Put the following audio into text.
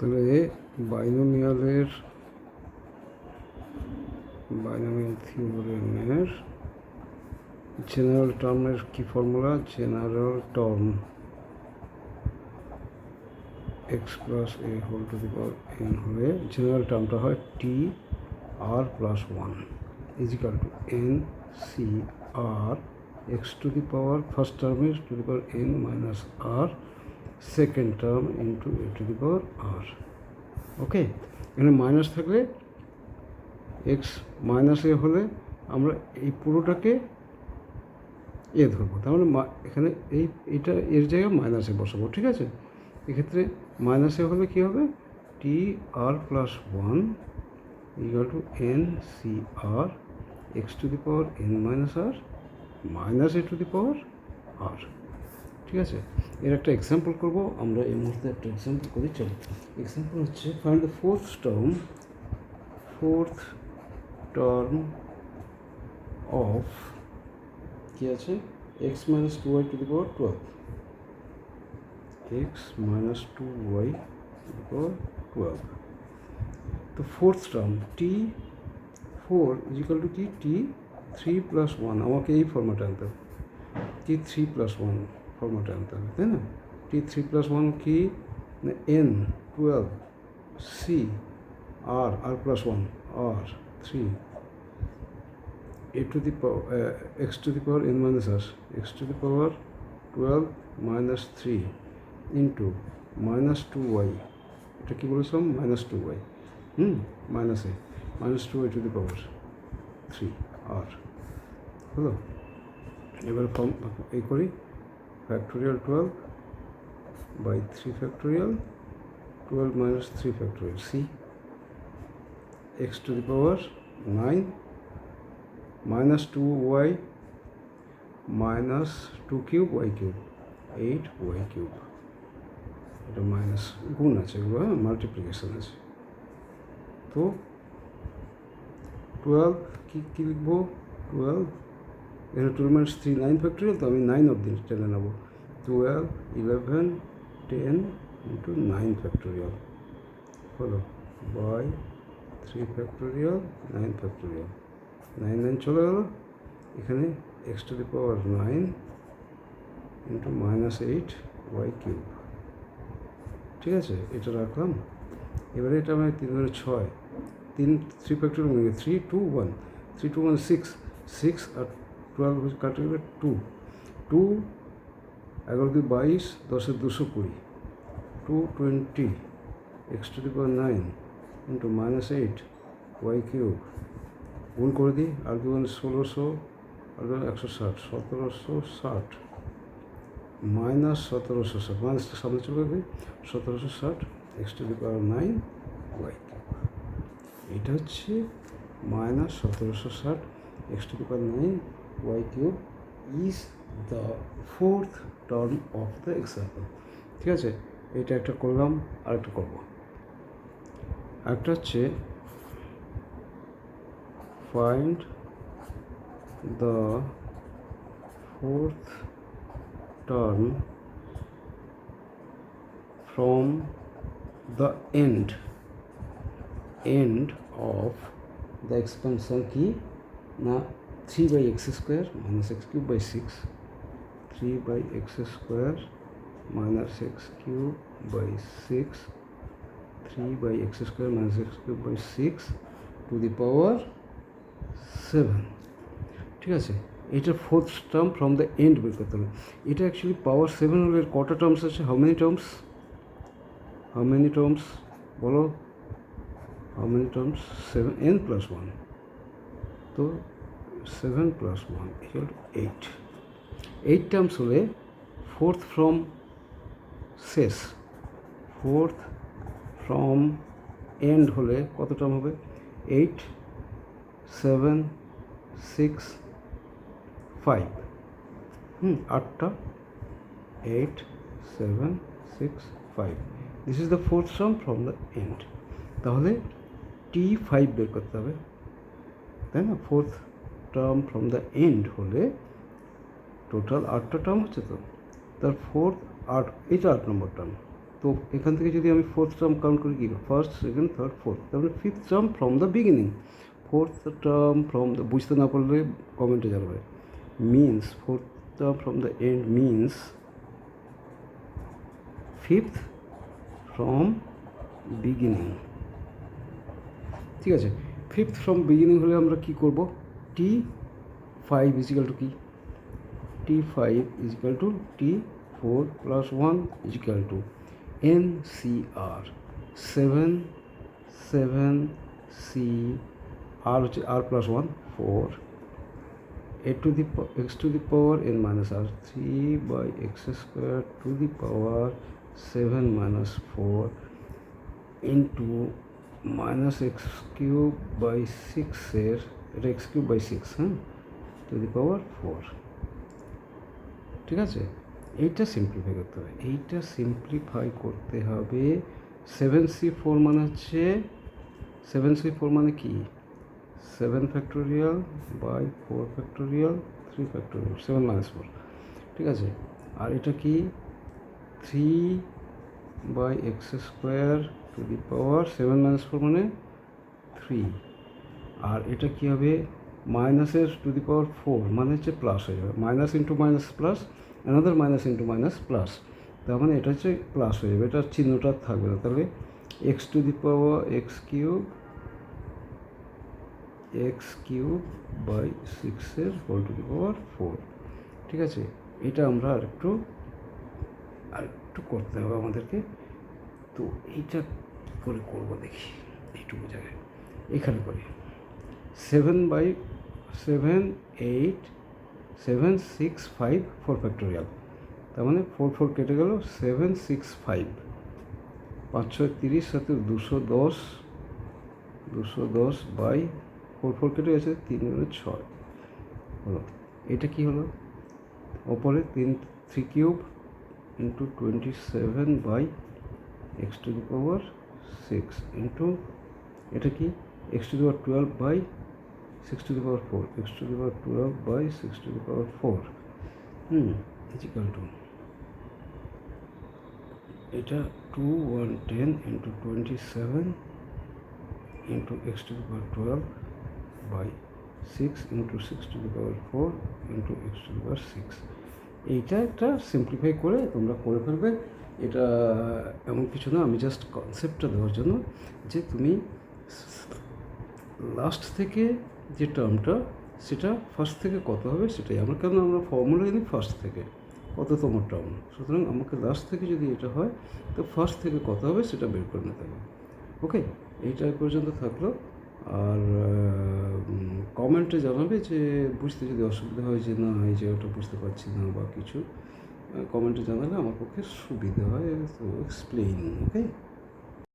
তাহলে বাইনোমিয়ালের বাইনোমিয়াল থিওরেমের জেনারেল টার্মের কি formula? General term X plus A whole to the power N হলে জেনারেল টার্মটা হয় T R plus one equal to N C R X to the power first টার্মের to the power N minus R second term into A to the power R okay এখানে minus থাকলে x minus এ হলে আমরা এই পুরোটাকে এ ধরবো। তার মানে এখানে এই, এটা এর জায়গায় মাইনাসে বসাবো, ঠিক আছে? এক্ষেত্রে মাইনাসে হলে কী হবে? T R plus one equal to N C R X to the power N minus R minus A to the power R ঠিক আছে? এর একটা এক্সাম্পল করব, আমরা এই মুহূর্তে একটা এক্সাম্পল করি, চলো। এক্সাম্পল হচ্ছে find the fourth term fourth term of কী আছে? X minus two Y to the power twelve X minus two Y to the power twelve তো fourth term T four equal to কি? T three plus one আমাকে এই ফর্মেটে আনতে হবে। টি three plus one ফর্মেটে আনতে হবে তাই না? টি থ্রি প্লাস ওয়ান কি? N twelve C R R plus one R three a to the power uh, x to the power n minus r x to the power 12 minus 3 into minus 2y এটা কি বলেছিলাম minus two Y hmm minus A minus two Y to the power three আর হলো? এবার form এই করি। Factorial twelve by three factorial twelve minus three factorial C X to the power nine minus two Y minus two cube Y cube eight Y cube এটা minus গুণ আছে এগুলো হ্যাঁ? Multiplication আছে। তো টুয়েলভ কী কী লিখব? টুয়েলভ এখানে twelve minus three nine factorial তো আমি নাইন অব্দি টেনে নেব। Twelve eleven ten into nine factorial হলো by three factorial nine factorial nine nine চলে গেল। এখানে X to the power nine into minus eight Y cube ঠিক আছে, এটা রাখলাম। এবারে এটা আমি তিন ধরে ছয়। তিন three factor three two one three two one six six আর টুয়েলভ কাটে গেলে টু। টু, এগারো দুই বাইশ, দশের দুশো কুড়ি। Two twenty, X to the power nine into minus eight, Y cube. গুণ করে দিই, আর দুগুণ ষোলোশো, আর দুগুণ একশো ষাট, সতেরোশো ষাট। মাইনাস সতেরোশো ষাট মাইনাসটা সামনে চলে যাবে, সতেরোশো ষাট, X to the power nine, Y এটা হচ্ছে মাইনাস সতেরোশো ষাট, X to the power nine Y cube is the fourth term of the example ঠিক আছে? এটা একটা করলাম আর একটা করব। একটা হচ্ছে find the fourth term from the end end of the expansion কি? না 3 by x square minus x cube by 6 3 by x square minus x cube by 6 3 by x square minus x cube by 6 to the power seven ঠিক আছে? এটা fourth term from the end বের করতে হবে। এটা actually power seven হলে কটা terms আছে? How many terms how many terms বলো। How many terms seven N plus one তো seven plus one equal to eight eight terms হলে ফোর্থ ফ্রম শেষ ফোর্থ ফ্রম এন্ড হলে কত টার্ম হবে? Eight seven six five hmm, আটটা। Eight seven six five this is the fourth sum from the end তাহলে T five বের করতে হবে। তাই না? Fourth term from the end হলে টোটাল আটটা টার্ম হচ্ছে তো। তার ফোর্থ আট এটা আট নম্বর টার্ম তো এখান থেকে যদি আমি ফোর্থ টার্ম কাউন্ট করি কি? ফার্স্ট সেকেন্ড থার্ড ফোর্থ তারপরে fifth term from the beginning fourth term from the বুঝতে না পারলে কমেন্টে জানাবে। Means fourth term from the end means fifth from beginning ঠিক আছে? ফিফথ ফ্রম বিগিনিং হলে আমরা কি করব? টি ফাইভ ইজিক্যাল টু কি T five equal to T four plus one equal to N C R seven seven C R হচ্ছে R plus one four a to the po- x to the power n minus r 3 by x square to the power 7 minus 4 into minus x cube by 6 এর এটা x cube by 6 হ্যাঁ to the power four ঠিক আছে? এইটা simplify করতে হবে। এইটা simplify করতে হবে সেভেন সি ফোর মানে হচ্ছে সেভেন সি ফোর মানে কি? Seven factorial by four factorial three factorial seven minus four ঠিক আছে? আর এটা কি? Three by X square to the power seven minus four মানে থ্রি আর এটা কি হবে? মাইনাসের টু দি পাওয়ার ফোর মানে হচ্ছে প্লাস হয়ে যাবে। Minus into minus plus another minus into minus plus তার মানে এটা হচ্ছে প্লাস হয়ে যাবে। এটার চিহ্নটা থাকবে না। তাহলে X to the power X cube X cube by সিক্সের whole to the power four ঠিক আছে? এটা আমরা আর একটু আর একটু করতে হবে আমাদেরকে। তো এইটা করে করব দেখি। এইটুকু জায়গায়। এখানে করি। Seven by seven eight seven six five four factorial. তার মানে ফোর ফোর কেটে গেল সেভেন সিক্স ফাইভ। পাঁচ ছয় তিরিশ সাথে দুশো দশ দুশো দশ বাই ফোর ফোর কেটে গেছে তিন গুণে ছয়। হলো, এটা কি হলো? ওপরে তিন, three cube into twenty seven by X to the power six into, এটা কি? X to the power twelve by six to the power four X to the power twelve by six to the power four hmm equal to এটা two one ten into twenty seven into X to the power twelve by six into six to the power four into X to the power six এইটা একটা simplify করে তোমরা করে ফেলবে। এটা এমন কিছু না, আমি জাস্ট কনসেপ্টটা দেওয়ার জন্য যে তুমি লাস্ট থেকে যে টার্মটা সেটা ফার্স্ট থেকে কত হবে সেটাই। আমরা কেন আমরা ফর্মুলা জানি ফার্স্ট থেকে? কততম টার্ম সুতরাং আমাকে লাস্ট থেকে যদি এটা হয়, তো ফার্স্ট থেকে কত হবে সেটা বের করে নিতে হবে। ওকে এইটা পর্যন্ত থাকল। আর কমেন্টে জানাবে যে বুঝতে যদি অসুবিধা হয় যে না, এই জায়গাটা বুঝতে পারছি না বা কিছু কমেন্টে জানালে আমার পক্ষে সুবিধা হয়, তো এক্সপ্লেইন ওকে